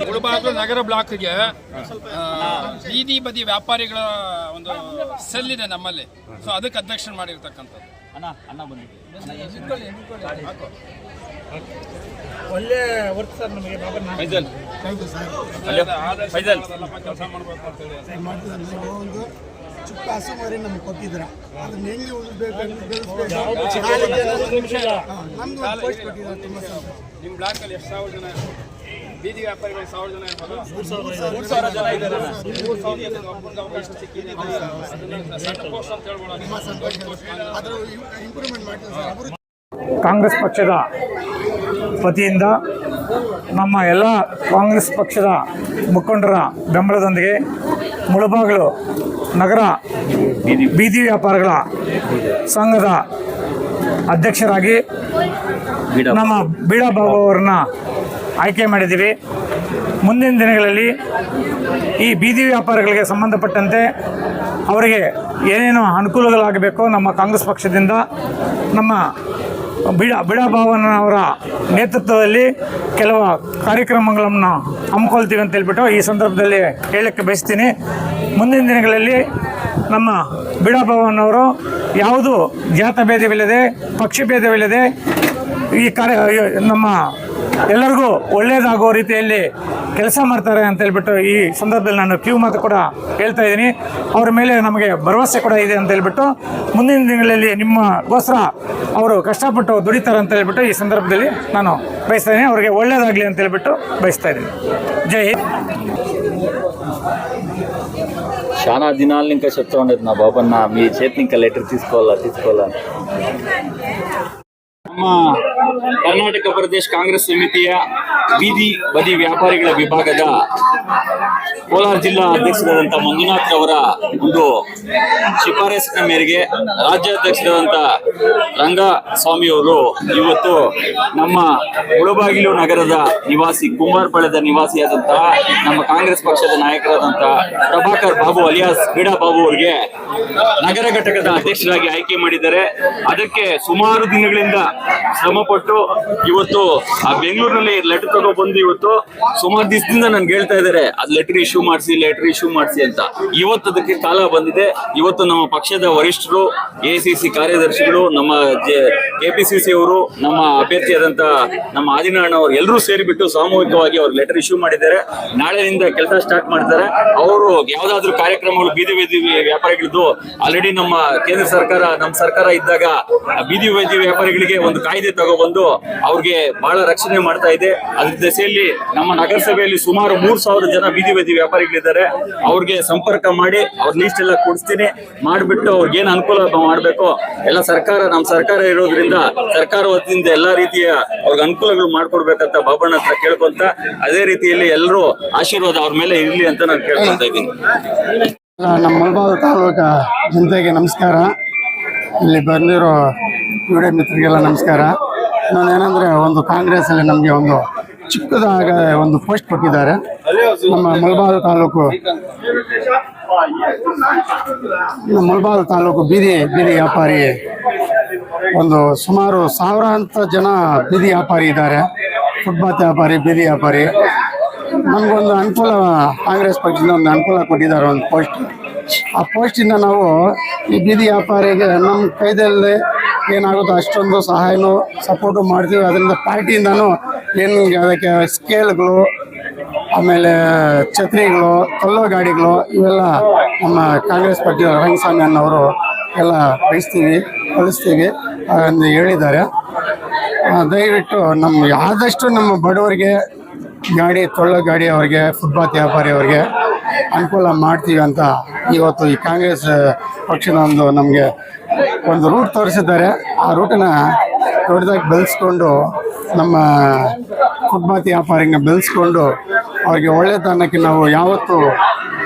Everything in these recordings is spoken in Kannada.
ಮುಳಬಾಗಿಲು ನಗರ ಬ್ಲಾಕ್ಗೆ ಬೀದಿ ಬದಿ ವ್ಯಾಪಾರಿಗಳ ಒಂದು ಸೆಲ್ ಇದೆ ನಮ್ಮಲ್ಲಿ. ಸೊ ಅದಕ್ಕೆ ಅಧ್ಯಕ್ಷ ಮಾಡಿರ್ತಕ್ಕಂಥದ್ದು. ಒಳ್ಳೆ ವರ್ಕ್ ಸರ್ ನಮಗೆ ಕೆಲಸ ಮಾಡ್ಬೇಕು ಚಿಕ್ಕ ಹಸು ಮರಿ ಕೊಟ್ಟಿದ್ರ ಅದನ್ನ ಹೆಂಗೆ ಉಳಿಸ್ಬೇಕು ಕೊಟ್ಟಿದ್ದಾರೆ ತುಂಬ ನಿಮ್ಮ ಬ್ಲಾಕಲ್ಲಿ ಎಷ್ಟು ಸಾವಿರ ಜನ ಬೀದಿ ವ್ಯಾಪಾರಿಗಳು ಸಾವಿರ ಜನ ಇರ್ಬೋದು. ಮೂರು ಸಾವಿರ ಜನ ಇದ್ದಾರೆ. ಮೂರು ಸಾವಿರ ಜನಕ್ಕೆ ಅವಕಾಶ ಸಿಕ್ಕಿದೆ ಪೋಸ್ಟ್ ಅಂತ ಮಾಡ್ತಾರೆ ಕಾಂಗ್ರೆಸ್ ಪಕ್ಷದ ವತಿಯಿಂದ ನಮ್ಮ ಎಲ್ಲ ಕಾಂಗ್ರೆಸ್ ಪಕ್ಷದ ಮುಖಂಡರ ಬೆಂಬಲದೊಂದಿಗೆ ಮುಳಬಾಗಿಲು ನಗರ ಬೀದಿ ವ್ಯಾಪಾರಗಳ ಸಂಘದ ಅಧ್ಯಕ್ಷರಾಗಿ ನಮ್ಮ ಬೀಡಾ ಬಾಬು ಅವರನ್ನ ಆಯ್ಕೆ ಮಾಡಿದ್ದೀವಿ. ಮುಂದಿನ ದಿನಗಳಲ್ಲಿ ಈ ಬೀದಿ ವ್ಯಾಪಾರಿಗಳಿಗೆ ಸಂಬಂಧಪಟ್ಟಂತೆ ಅವರಿಗೆ ಏನೇನು ಅನುಕೂಲಗಳಾಗಬೇಕೋ ನಮ್ಮ ಕಾಂಗ್ರೆಸ್ ಪಕ್ಷದಿಂದ, ನಮ್ಮ ಬಿಡ ಬಿಡಾಭಾವನವರ ನೇತೃತ್ವದಲ್ಲಿ ಕೆಲವು ಕಾರ್ಯಕ್ರಮಗಳನ್ನು ಹಮ್ಮಿಕೊಳ್ತೀವಿ ಅಂತ ಹೇಳ್ಬಿಟ್ಟು ಈ ಸಂದರ್ಭದಲ್ಲಿ ಹೇಳಕ್ಕೆ ಬಯಸ್ತೀನಿ. ಮುಂದಿನ ದಿನಗಳಲ್ಲಿ ನಮ್ಮ ಬಿಡಾಭಾವನವರು ಯಾವುದು ಜಾತ ಭೇದವಿಲ್ಲದೆ ಪಕ್ಷಿ ಭೇದವಿಲ್ಲದೆ ಈ ಕಾರ್ಯ ನಮ್ಮ ಎಲ್ಲರಿಗೂ ಒಳ್ಳೆಯದಾಗೋ ರೀತಿಯಲ್ಲಿ ಕೆಲಸ ಮಾಡ್ತಾರೆ ಅಂತ ಹೇಳ್ಬಿಟ್ಟು ಈ ಸಂದರ್ಭದಲ್ಲಿ ನಾನು ಕ್ಯೂ ಮಾತು ಕೂಡ ಹೇಳ್ತಾ ಇದ್ದೀನಿ. ಅವರ ಮೇಲೆ ನಮಗೆ ಭರವಸೆ ಕೂಡ ಇದೆ ಅಂತ ಹೇಳ್ಬಿಟ್ಟು ಮುಂದಿನ ದಿನಗಳಲ್ಲಿ ನಿಮ್ಮಗೋಸ್ಕರ ಅವರು ಕಷ್ಟಪಟ್ಟು ದುಡಿತಾರೆ ಅಂತ ಹೇಳ್ಬಿಟ್ಟು ಈ ಸಂದರ್ಭದಲ್ಲಿ ನಾನು ಬಯಸ್ತಾ ಇದ್ದೀನಿ. ಅವರಿಗೆ ಒಳ್ಳೆಯದಾಗಲಿ ಅಂತ ಹೇಳ್ಬಿಟ್ಟು ಬಯಸ್ತಾ ಇದ್ದೀನಿ. ಜೈ ಹಿಂದ್. ಶಾನಾ ఇంకా చెప్తా ఉండేది నా బాబన్న మీ చేతిని ఇంకా లెటర్ ನಮ್ಮ ಕರ್ನಾಟಕ ಪ್ರದೇಶ ಕಾಂಗ್ರೆಸ್ ಸಮಿತಿಯ ಬೀದಿ ಬದಿ ವ್ಯಾಪಾರಿಗಳ ವಿಭಾಗದ ಕೋಲಾರ ಜಿಲ್ಲಾ ಅಧ್ಯಕ್ಷರಾದಂಥ ಮಂಜುನಾಥ್ ಅವರ ಒಂದು ಶಿಫಾರಸಿನ ಮೇರೆಗೆ ರಾಜ್ಯಾಧ್ಯಕ್ಷರಾದಂಥ ರಂಗಸ್ವಾಮಿ ಅವರು ಇವತ್ತು ನಮ್ಮ ಮುಳಬಾಗಿಲು ನಗರದ ನಿವಾಸಿ ಕುಂಬಾರ್ಪಳ್ಳದ ನಿವಾಸಿಯಾದಂತಹ ನಮ್ಮ ಕಾಂಗ್ರೆಸ್ ಪಕ್ಷದ ನಾಯಕರಾದಂತಹ ಪ್ರಭಾಕರ್ ಬಾಬು ಅಲಿಯಾಸ್ ಕ್ರೀಡಾ ಬಾಬು ಅವರಿಗೆ ನಗರ ಘಟಕದ ಅಧ್ಯಕ್ಷರಾಗಿ ಆಯ್ಕೆ ಮಾಡಿದ್ದಾರೆ. ಅದಕ್ಕೆ ಸುಮಾರು ದಿನಗಳಿಂದ ಶ್ರಮಪಟ್ಟು ಇವತ್ತು ಆ ಬೆಂಗಳೂರಿನಲ್ಲಿ ಲೆಟರ್ ತಗೋ ಬಂದು ಇವತ್ತು ಸುಮಾರು ದಿವಸದಿಂದ ನನ್ಗೆ ಹೇಳ್ತಾ ಇದ್ದಾರೆ, ಅದು ಲೆಟರ್ ಇಶ್ಯೂ ಮಾಡಿಸಿ ಲೆಟರ್ ಇಶ್ಯೂ ಮಾಡಿಸಿ ಅಂತ. ಇವತ್ತು ಅದಕ್ಕೆ ಕಾಲ ಬಂದಿದೆ. ಇವತ್ತು ನಮ್ಮ ಪಕ್ಷದ ವರಿಷ್ಠರು ಎ ಕಾರ್ಯದರ್ಶಿಗಳು, ನಮ್ಮ ಕೆಪಿಸಿಸಿ ಅವರು, ನಮ್ಮ ಅಭ್ಯರ್ಥಿಯಾದಂತ ನಮ್ಮ ಆದಿನಾರಾಯಣ ಅವರು ಎಲ್ಲರೂ ಸೇರಿಬಿಟ್ಟು ಸಾಮೂಹಿಕವಾಗಿ ಅವರು ಲೆಟರ್ ಇಶ್ಯೂ ಮಾಡಿದ್ದಾರೆ. ನಾಳೆಯಿಂದ ಕೆಲಸ ಸ್ಟಾರ್ಟ್ ಮಾಡ್ತಾರೆ. ಅವರು ಯಾವ್ದಾದ್ರು ಕಾರ್ಯಕ್ರಮಗಳು ಬೀದಿ ಬೀದಿ ವ್ಯಾಪಾರಿಗಳದ್ದು ಆಲ್ರೆಡಿ ನಮ್ಮ ಕೇಂದ್ರ ಸರ್ಕಾರ, ನಮ್ಮ ಸರ್ಕಾರ ಇದ್ದಾಗ ಬೀದಿ ಬೀದಿ ವ್ಯಾಪಾರಿಗಳಿಗೆ ಒಂದು ಕಾಯ್ದೆ ತಗೊಬಂದು ಅವ್ರಿಗೆ ಬಹಳ ರಕ್ಷಣೆ ಮಾಡ್ತಾ ಇದೆ. ಅದ್ರ ದೆಸೆಯಲ್ಲಿ ನಮ್ಮ ನಗರಸಭೆಯಲ್ಲಿ ಸುಮಾರು ಮೂರ್ ಸಾವಿರ ಜನ ಬೀದಿ ಬೀದಿ ವ್ಯಾಪಾರಿಗಳಿದ್ದಾರೆ. ಅವ್ರಿಗೆ ಸಂಪರ್ಕ ಮಾಡಿ ಅವ್ರ ಲೀಸ್ಟ್ ಎಲ್ಲ ಕೊಡಿಸ್ತೀನಿ. ಮಾಡ್ಬಿಟ್ಟು ಅವ್ರಿಗೆ ಏನ್ ಅನುಕೂಲ ಮಾಡ್ಬೇಕು, ಎಲ್ಲ ಸರ್ಕಾರ, ನಮ್ಮ ಸರ್ಕಾರ ಇರೋದ್ರಿಂದ ಸರ್ಕಾರ ವತಿಯಿಂದ ಎಲ್ಲಾ ರೀತಿಯ ಅವ್ರಿಗೆ ಅನುಕೂಲಗಳು ಮಾಡ್ಕೊಡ್ಬೇಕಂತ ಬಾಬಣ್ಣ ಹತ್ರ ಕೇಳ್ಕೊಂತ ಅದೇ ರೀತಿಯಲ್ಲಿ ಎಲ್ಲರೂ ಆಶೀರ್ವಾದ ಅವ್ರ ಮೇಲೆ ಇರ್ಲಿ ಅಂತ ನಾನು ಕೇಳ್ಕೊಂತ ಇದ್ದೀನಿ. ನಮ್ಮ ಮುಳಬಾಗ ತಾಲೂಕು ಜನತೆಗೆ ನಮಸ್ಕಾರ. ಇಲ್ಲಿ ಬಂದಿರೋ ವಿಡಿಯೋ ಮಿತ್ರರಿಗೆಲ್ಲ ನಮಸ್ಕಾರ. ನಾನೇನಂದರೆ ಒಂದು ಕಾಂಗ್ರೆಸ್ಸಲ್ಲಿ ನಮಗೆ ಒಂದು ಚಿಕ್ಕದಾಗ ಒಂದು ಪೋಸ್ಟ್ ಕೊಟ್ಟಿದ್ದಾರೆ. ನಮ್ಮ ಮುಳಬಾಗ ತಾಲೂಕು, ನಮ್ಮ ತಾಲೂಕು ಬೀದಿ ಬೀದಿ ವ್ಯಾಪಾರಿ. ಒಂದು ಸುಮಾರು ಸಾವಿರಾಂತ ಜನ ಬೀದಿ ವ್ಯಾಪಾರಿ ಇದ್ದಾರೆ. ಫುಟ್ಪಾತ್ ವ್ಯಾಪಾರಿ, ಬೀದಿ ವ್ಯಾಪಾರಿ. ನಮಗೊಂದು ಅನುಕೂಲ, ಕಾಂಗ್ರೆಸ್ ಪಕ್ಷದಿಂದ ಒಂದು ಅನುಕೂಲ ಕೊಟ್ಟಿದ್ದಾರೆ ಒಂದು ಪೋಸ್ಟ್ ಆ ಪೋಸ್ಟಿಂದ ನಾವು ಈ ಬೀದಿ ವ್ಯಾಪಾರಿಗೆ ನಮ್ಮ ಕೈದಲ್ಲಿ ಏನಾಗುತ್ತೋ ಅಷ್ಟೊಂದು ಸಹಾಯನೂ ಸಪೋರ್ಟು ಮಾಡ್ತೀವಿ. ಅದರಿಂದ ಪಾರ್ಟಿಯಿಂದನೂ ಏನು ಅದಕ್ಕೆ ಸ್ಕೇಲ್ಗಳು ಆಮೇಲೆ ಛತ್ರಿಗಳು ಕಲ್ಲೋ ಗಾಡಿಗಳು, ಇವೆಲ್ಲ ನಮ್ಮ ಕಾಂಗ್ರೆಸ್ ಪಕ್ಷದ ರಂಗಸ್ವಾಮಿ ಅನ್ನೋರು ಎಲ್ಲ ಬಯಸ್ತೀವಿ, ಕಳಿಸ್ತೀವಿ ಎಂದು ಹೇಳಿದ್ದಾರೆ. ದಯವಿಟ್ಟು ನಮ್ಮ, ಆದಷ್ಟು ನಮ್ಮ ಬಡವರಿಗೆ ಗಾಡಿ, ತೊಳ್ಳ ಗಾಡಿ ಅವರಿಗೆ ಫುಟ್ಪಾತ್ ವ್ಯಾಪಾರಿ ಅವರಿಗೆ ಅನುಕೂಲ ಮಾಡ್ತೀವಿ ಅಂತ ಇವತ್ತು ಈ ಕಾಂಗ್ರೆಸ್ ಪಕ್ಷದ ಒಂದು ನಮಗೆ ಒಂದು ರೂಟ್ ತೋರಿಸಿದ್ದಾರೆ. ಆ ರೂಟನ್ನ ದೊಡ್ಡದಾಗಿ ಬೆಳೆಸ್ಕೊಂಡು ನಮ್ಮ ಫುಟ್ಪಾತ್ ವ್ಯಾಪಾರಿನ ಬೆಳೆಸ್ಕೊಂಡು ಅವ್ರಿಗೆ ಒಳ್ಳೆತನಕ್ಕೆ ನಾವು ಯಾವತ್ತು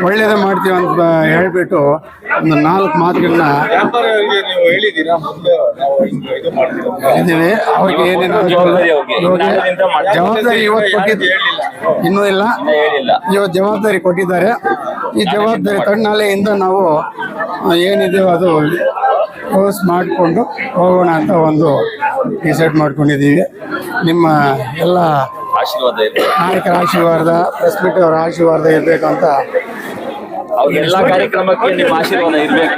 ಒಳ್ಳೇದೇ ಮಾಡ್ತೀವಿ ಅಂತ ಹೇಳ್ಬಿಟ್ಟು ಒಂದು ನಾಲ್ಕು ಮಾತುಗಳನ್ನ ಇದ್ದೀವಿ ಅವ್ರಿಗೆ ಏನೇನು ಜವಾಬ್ದಾರಿ ಇವತ್ತು ಕೊಟ್ಟಿದ್ದು ಇನ್ನೂ ಇಲ್ಲ. ಇವತ್ತು ಜವಾಬ್ದಾರಿ ಕೊಟ್ಟಿದ್ದಾರೆ. ಈ ಜವಾಬ್ದಾರಿ ತಣ್ಣಾಲೆಯಿಂದ ನಾವು ಏನಿದೆಯೋ ಅದು ಕ್ಲೋಸ್ ಮಾಡಿಕೊಂಡು ಹೋಗೋಣ ಅಂತ ಒಂದು ಡಿಸೈಡ್ ಮಾಡ್ಕೊಂಡಿದ್ದೀವಿ. ನಿಮ್ಮ ಎಲ್ಲ ಆಶೀರ್ವಾದ ನಾಯಕರ ಆಶೀರ್ವಾದ ಪ್ರೆಸ್ ಮೀಟ್ ಅವರ ಆಶೀರ್ವಾದ ಇರಬೇಕು ಅಂತ ಎಲ್ಲ ಕಾರ್ಯಕ್ರಮಕ್ಕೆ ನಿಮ್ಮ ಆಶೀರ್ವಾದ ಇರ್ಬೇಕು.